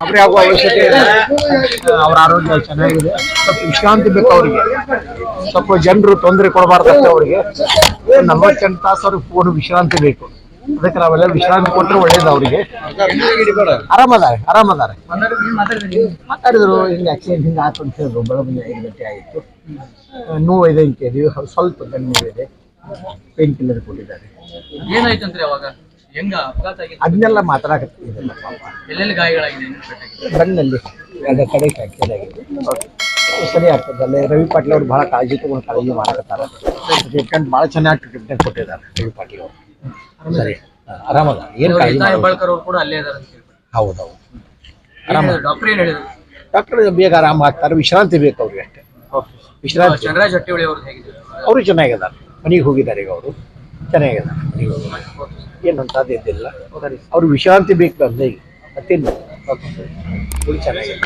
ಗಾಬರಿ ಆಗುವ ಅವಶ್ಯಕತೆ ಇದೆ ಅವ್ರ ಆರೋಗ್ಯ ಚೆನ್ನಾಗಿದೆ. ಸ್ವಲ್ಪ ವಿಶ್ರಾಂತಿ ಬೇಕು ಅವ್ರಿಗೆ. ಸ್ವಲ್ಪ ಜನರು ತೊಂದರೆ ಕೊಡಬಾರ್ದಷ್ಟೇ ಅವ್ರಿಗೆ. ನಲ್ವತ್ತೆಂಟು ತಾಸು ಅವ್ರಿಗೆ ಫೋನ್ ವಿಶ್ರಾಂತಿ ಬೇಕು. ಅದಕ್ಕೆ ನಾವೆಲ್ಲ ವಿಶ್ರಾಂತಿ ಕೊಟ್ಟರೆ ಒಳ್ಳೇದು ಅವರಿಗೆ. ಆರಾಮದಾರೆ ಆರಾಮದಾರೆ. ಮಾತಾಡಿದ್ರು ಹಿಂಗೆ ಆಕ್ಸಿಡೆಂಟ್ ಹಿಂಗೆ ಆಯ್ತು ಅಂತ ಹೇಳಿದ್ರು ಬೆಳಗ್ಗೆ ಐದು ಗಂಟೆ ಆಯಿತು. ನೋವು ಇದೆ ಅಂತ ಹೇಳಿದ್ವಿ ಸ್ವಲ್ಪ ಗಂಟೆ ಇದೆ. ಪೇನ್ ಕಿಲ್ಲರ್ ಕೊಟ್ಟಿದ್ದಾರೆ. ಏನಾಯ್ತು ಅವಾಗ? ಹೆಂಗ ಅಪಘಾತ ಆಗಿತ್ತು? ಅದನ್ನೆಲ್ಲ ಎಲ್ಲೆಲ್ಲಿ ಗಾಯಗಳಾಗಿದೆ? ಕಣ್ಣಲ್ಲಿ ಎರಡು ಕಡೆ ಆಗಿದೆ ಸರಿ ಆಗ್ತದೆ ಅಲ್ಲೇ ರವಿ ಪಾಟೀಲ್ ಅವ್ರು ಭಾಳ ಕಾಳಜಿ ತಗೊಂಡು ಕಾಳಜಿ ಮಾಡಕತ್ತಾರ ಟ್ರೀಟ್ಮೆಂಟ್ ಭಾಳ ಚೆನ್ನಾಗಿ ಟ್ರೀಟ್ಮೆಂಟ್ ಕೊಟ್ಟಿದ್ದಾರೆ ರವಿ ಪಾಟೀಲ್ ಅವರು. ಸರಿ. ಆರಾಮದ? ಏನು ಕಾಳಜಿ ಮಾಡಲ್ಲ. ಅವ್ರು ಕೂಡ ಅಲ್ಲೇ ಇದ್ದಾರೆ ಅಂತ ಹೇಳ್ಬಿಟ್ಟು. ಹೌದೌದು. ಆರಾಮ? ಡಾಕ್ಟರ್ ಏನ್ ಹೇಳಿದ್ರು? ಡಾಕ್ಟರ್ ಬೇಗ ಆರಾಮ ಆಗ್ತಾರೆ. ವಿಶ್ರಾಂತಿ ಬೇಕು ಅವ್ರಿಗೆ ಅಷ್ಟೇ. ವಿಶ್ರಾಂತಿ ಹಟ್ಟಿಹೊಳಿ ಅವ್ರು ಹೇಗಿದ್ದಾರೆ? ಅವರು ಚೆನ್ನಾಗಿದ್ದಾರೆ. ಮನೆಗೆ ಹೋಗಿದ್ದಾರೆ ಈಗ ಅವರು. ಚೆನ್ನಾಗಿದ್ದಾರೆ. ಮನೆಗೆ ಹೋಗಿದ್ದಾರೆ. ಏನು ಅಂತದ್ದು ಇದ್ದಿಲ್ಲ ಅವ್ರಿಗೆ ವಿಶ್ರಾಂತಿ ಬೇಕು ಈಗ ಮತ್ತೇನು? ಚೆನ್ನಾಗಿದೆ.